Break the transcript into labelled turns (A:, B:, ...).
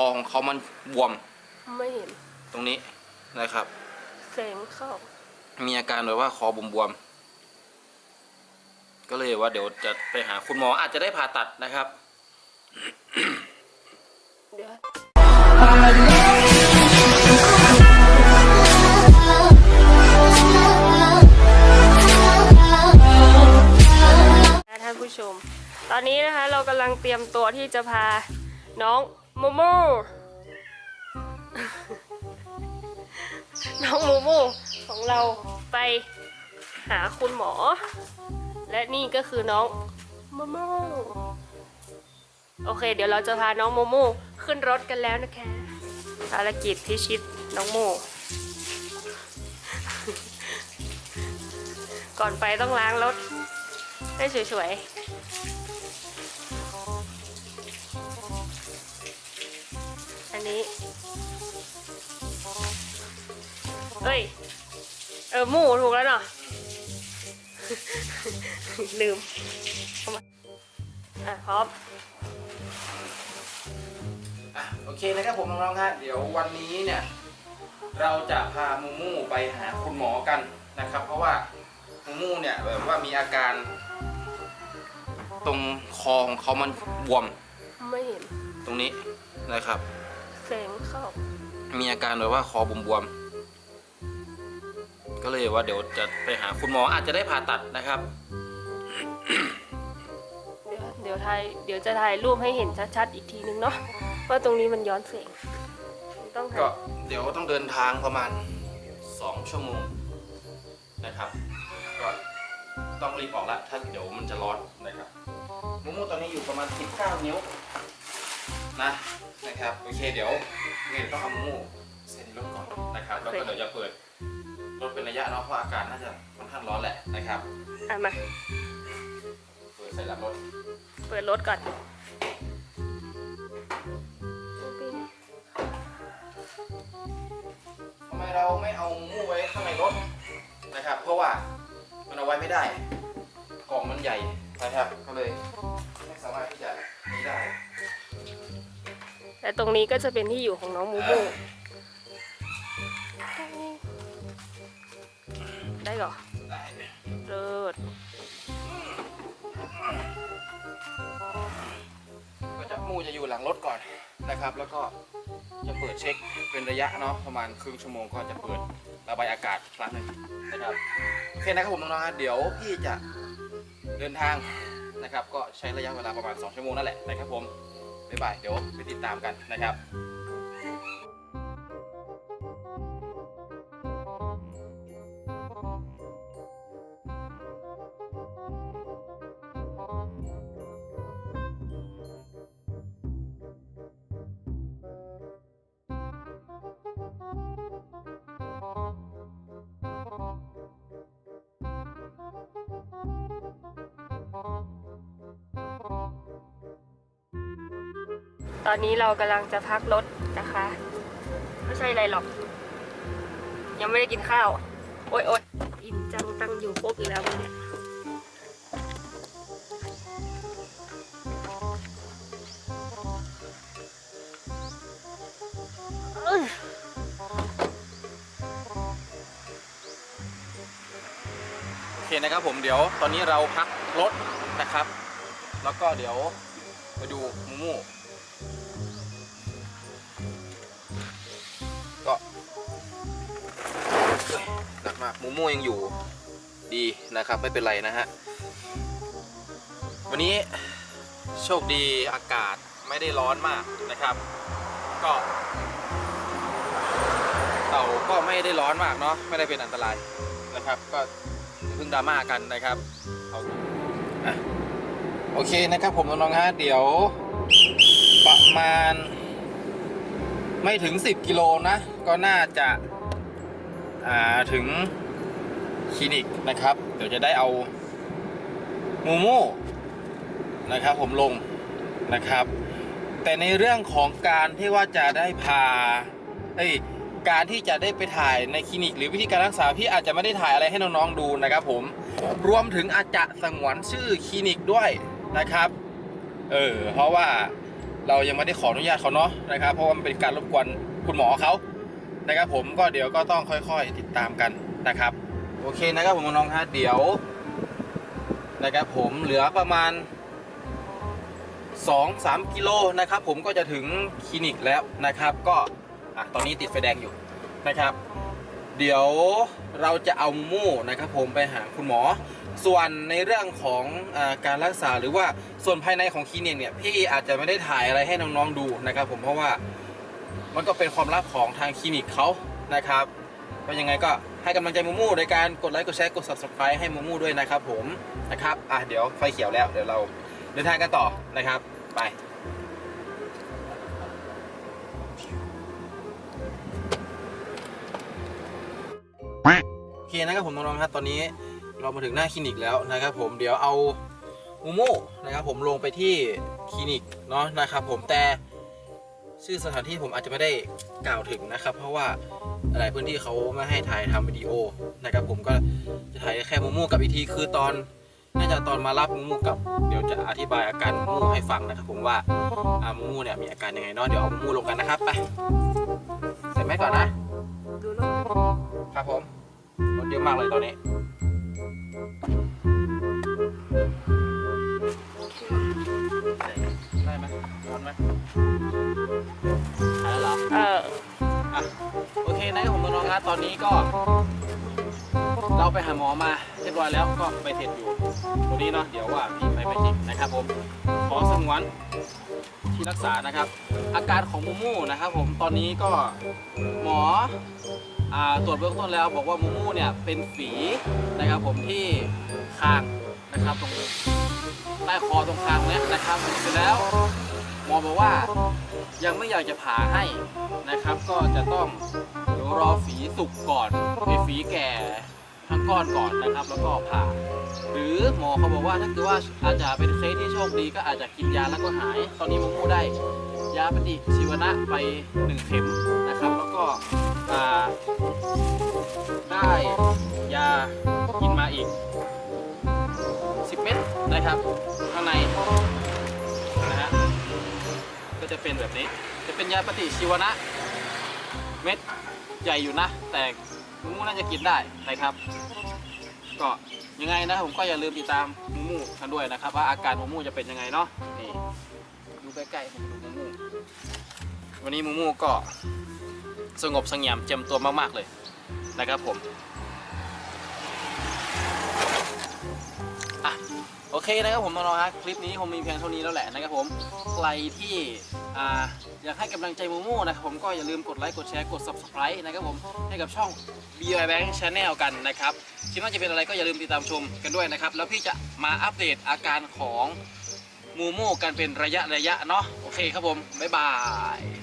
A: อของเขามันบวม
B: ไม่เห็น
A: ตรงนี้นะครับ
B: แสงเข้า
A: มีอาการแบบว่าคอบวมๆก็เลยว่าเดี๋ยวจะไปหาคุณหมออาจจะได้ผ่าตัดนะครับ
B: เดี๋ยวท่านผู้ชม ตอนนี้นะคะเรากำลังเตรียมตัวที่จะพาน้อง โมโมน้องโมโมของเราไปหาคุณหมอ และนี่ก็คือน้องโมโมโอเค เดี๋ยวเราจะพาน้องโมโมขึ้นรถกันแล้วนะคะภารกิจพิชิตน้องโม ก่อนไปต้องล้างรถให้สวยๆ เฮ้ย เออหมูถูกแล้วเนาะ ลืมเอามาอะพร้อม
A: อะโอเคนะครับผมน้องๆฮะเดี๋ยววันนี้เนี่ย เราจะพามูมูไปหาคุณหมอกันนะครับ เพราะว่ามูมูเนี่ยแบบว่ามีอาการ ตรงคอของเขามันบวม
B: ไม่เห็น
A: ตรงนี้นะครับ
B: แสงเข้า
A: มีอาการแบบว่าคอบวมๆ ก็เลยว่าเดี๋ยวจะไปหาคุณหมออาจจะได้ผ่าตัดนะครับ
B: เดี๋ยวเดี๋ยวถ่ายเดี๋ยวจะถ่ายรูปให้เห็นชัดๆอีกทีนึงเนาะว่าตรงนี้มันย้อนแสงต้องถ่า
A: ก็
B: ย
A: เดี๋ยวต้องเดินทางประมาณ 2 ชั่วโมงนะครับก็ต้องรีบออกละถ้าเดี๋ยวมันจะร้อนนะครับมูมูตอนนี้อยู่ประมาณ 19 นิ้วนะนะครับโอเคเดี๋ยวเดี๋ยวต้องเอามูมูเซ็นรถก่อนนะครับแล้วก็เดี๋ยวจะเปิด รถเป็นระยะเนาะเพราะอากาศน่าจะค่อนข้างร้อนแหละนะครับ
B: อะมา
A: เปิดใส่หลังรถ
B: เปิดรถก่อน
A: ทำไมเราไม่เอามูมูไว้ข้างในรถนะครับ เพราะว่ามันเอาไว้ไม่ได้ กล่องมันใหญ่นะครับก็เลยไม่สามารถที่จะนี่ได้
B: และตรงนี้ก็จะเป็นที่อยู่ของน้องมูมูได้ เหรอ
A: ได้
B: เลิศ
A: ก็จะมูจะอยู่หลังรถก่อนนะครับ แล้วก็จะเปิดเช็คเป็นระยะเนาะประมาณครึ่งชั่วโมงก็จะเปิดระบายอากาศครั้งหนึ่งนะครับโอเคนะครับผมน้องๆเดี๋ยวพี่จะเดินทางนะครับ ก็ใช้ระยะเวลาประมาณ 2 ชั่วโมงนั่นแหละนะครับผมบ๊ายบายเดี๋ยวไปติดตามกันนะครับ
B: ตอนนี้เรากำลังจะพักรถนะคะ ไม่ใช่อะไรหรอก ยังไม่ได้กินข้าว โอ๊ยโอ๊ยอิ่มจังตั้งอยู่ครบอีกแล้วเนี้ยเอ้ย
A: โอเคนะครับผมเดี๋ยวตอนนี้เราพักรถนะครับ แล้วก็เดี๋ยวไปดูมูมู มากมูมูยังอยู่ดีนะครับไม่เป็นไรนะฮะ วันนี้โชคดีอากาศไม่ได้ร้อนมากนะครับ ก็เต่าก็ไม่ได้ร้อนมากเนาะไม่ได้เป็นอันตรายนะครับ ก็เพิ่งดราม่ากันนะครับเอาโอเคนะครับผมน้องๆฮะเดี๋ยวประมาณ ไม่ถึง 10 กิโลนะ ก็น่าจะ ถึงคลินิกนะครับ เดี๋ยวจะได้เอามูมูนะครับ ผมลงนะครับ แต่ในเรื่องของการที่ว่าจะได้พาเอ้ยการที่จะได้ไปถ่ายในคลินิก หรือวิธีการรักษาพี่อาจจะไม่ได้ถ่ายอะไรให้น้องๆดูนะครับ ผมรวมถึงอาจจะสงวนชื่อคลินิกด้วยนะครับเออเพราะว่าเรายังไม่ได้ขออนุญาตเขาเนาะนะครับ เพราะว่ามันเป็นการรบกวนคุณหมอเขา นะครับผมก็เดี๋ยวก็ต้องค่อยๆติดตามกันนะครับ โอเคนะครับผมน้องๆฮะเดี๋ยวนะครับผมเหลือประมาณ 2-3 กิโลนะครับ ผมก็จะถึงคลินิกแล้วนะครับ ก็อะตอนนี้ติดไฟแดงอยู่นะครับ เดี๋ยวเราจะเอามู่นะครับ ผมไปหาคุณหมอ ส่วนในเรื่องของอาการรักษาหรือว่าส่วนภายในของคลินิกเนี่ยพี่อาจจะไม่ได้ถ่ายอะไรให้น้องๆดูนะครับ ผมเพราะว่า มันก็เป็นความลับของทางคลินิกเขานะครับก็ยังไงก็ให้กำลังใจมูมูโดยการกดไลค์กดแชร์กด subscribe ให้มูมูด้วยนะครับผมนะครับอะเดี๋ยวไฟเขียวแล้วเดี๋ยวเราเดินทางกันต่อนะครับไปโอเคนะครับผมน้องๆครับตอนนี้เรามาถึงหน้าคลินิกแล้วนะครับ ผมเดี๋ยวเอามูมูนะครับผมลงไปที่คลินิกเนาะนะครับ ผมแต่ ชื่อสถานที่ผมอาจจะไม่ได้กล่าวถึงนะครับ เพราะว่าหลายพื้นที่เขาไม่ให้ถ่ายทำวิดีโอนะครับ ผมก็จะถ่ายแค่มูมูกับอีทีคือตอนน่าจะตอนมารับมูมูกับเดี๋ยวจะอธิบายอาการมูมูให้ฟังนะครับ ผมว่าอ่ามูมูเนี่ยมีอาการยังไงเนาะเดี๋ยวเอามูมูลงกันนะครับไปใส่แมสก่อนนะครับผมรถเยอะมากเลยตอนนี้ ไหมหายแล้วเหรอ
B: เออ
A: อะ โอเคนะครับผมน้องๆครับตอนนี้ก็ เราไปหาหมอมาเรียบร้อยแล้วก็ไปเสร็จอยู่ตรงนี้เนาะเดี๋ยวว่าพี่ไปไปจริงนะครับผมขอสงวนที่รักษานะครับ อาการของมูมูนะครับ ผมตอนนี้ก็หมออ่าตรวจเบื้องต้นแล้ว บอกว่ามูมูเนี่ยเป็นฝีนะครับ ผมที่คางนะครับตรงใต้คอตรงคางเนี้ยนะครับเสร็จแล้ว หมอบอกว่ายังไม่อยากจะผ่าให้นะครับ ก็จะต้องเดี๋ยวรอฝีสุกก่อนไอ้ฝีแก่ทั้งก้อนก่อนนะครับ แล้วก็ผ่า หรือหมอเขาบอกว่าถ้าเกิดว่าอาจจะเป็นเคสที่โชคดีก็อาจจะกินยาแล้วก็หาย ตอนนี้มูมูได้ยาปฏิชีวนะไปหนึ่งเข็มนะครับ แล้วก็ได้ยากินมาอีก 10 เม็ดนะครับข้างใน ก็จะเป็นแบบนี้ จะเป็นยาปฏิชีวนะ เม็ดใหญ่อยู่นะ แต่มูมูน่าจะกินได้นะครับ ก็ยังไงนะผมก็อย่าลืมติดตามมูมูกันด้วยนะครับ ว่าอาการมูมูจะเป็นยังไงเนาะนี่ดูใกล้ๆผมดูมูมูวันนี้มูมูก็สงบสงี่ยมเจียมตัวมากๆเลยนะครับผม โอเคนะครับผมน้องๆครับคลิปนี้คงมีเพียงเท่านี้แล้วแหละนะครับผมใครที่อ่าอยากให้กำลังใจมูมูนะครับผมก็อย่าลืมกดไลค์กดแชร์กด subscribe นะครับผมให้กับช่อง b i Bank Channel กันนะครับคลิปหน้าจะเป็นอะไรก็อย่าลืมติดตามชมกันด้วยนะครับแล้วพี่จะมาอัปเดตอาการของมูมูกันเป็นระยะระยะเนาะโอเคครับผมบ๊ายบาย